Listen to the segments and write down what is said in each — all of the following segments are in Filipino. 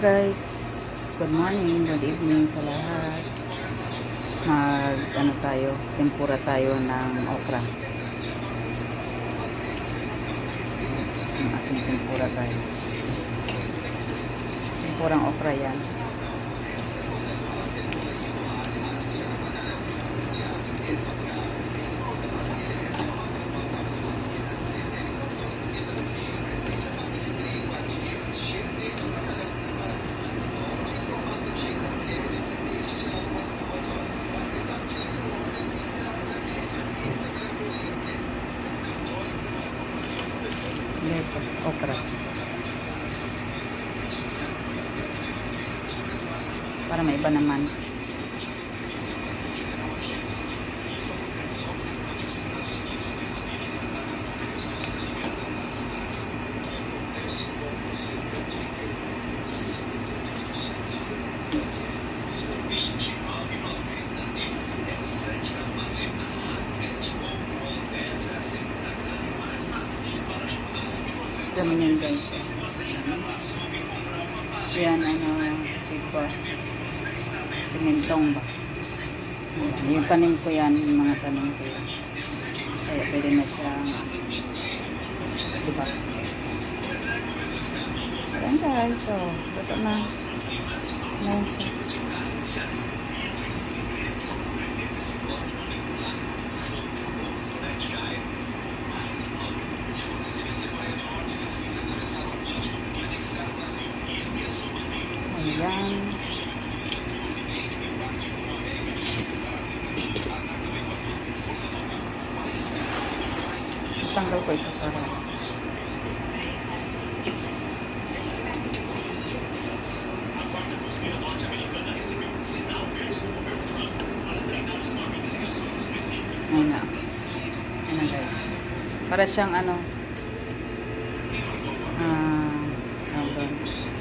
guys, good morning, good evening sa lahat. Mag, ano tayo, tempura tayo ng okra. Ang ating tempura guys. Tempurang okra yan. Okra. Para may iba naman. Ganun yun guys. Yan ano, sipa. Pimentong ba? Yung tanim ko yan, yung mga tanim ko yan. Kaya pwede na siya, diba? Yan guys, so, luto na. Ayan siya. Ayan. Tanggal ko ito para. Ayun na. Ayun na guys. Para siyang ano. Ah, tawag doon.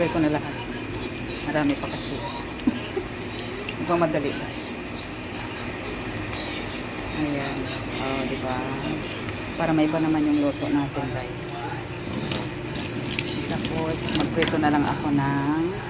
Lagay ko na lahat. Marami pa kasi. Ito madali? Ayan. Oh, di ba? Para may iba naman yung luto natin, guys. Tapos, magprito na lang ako ng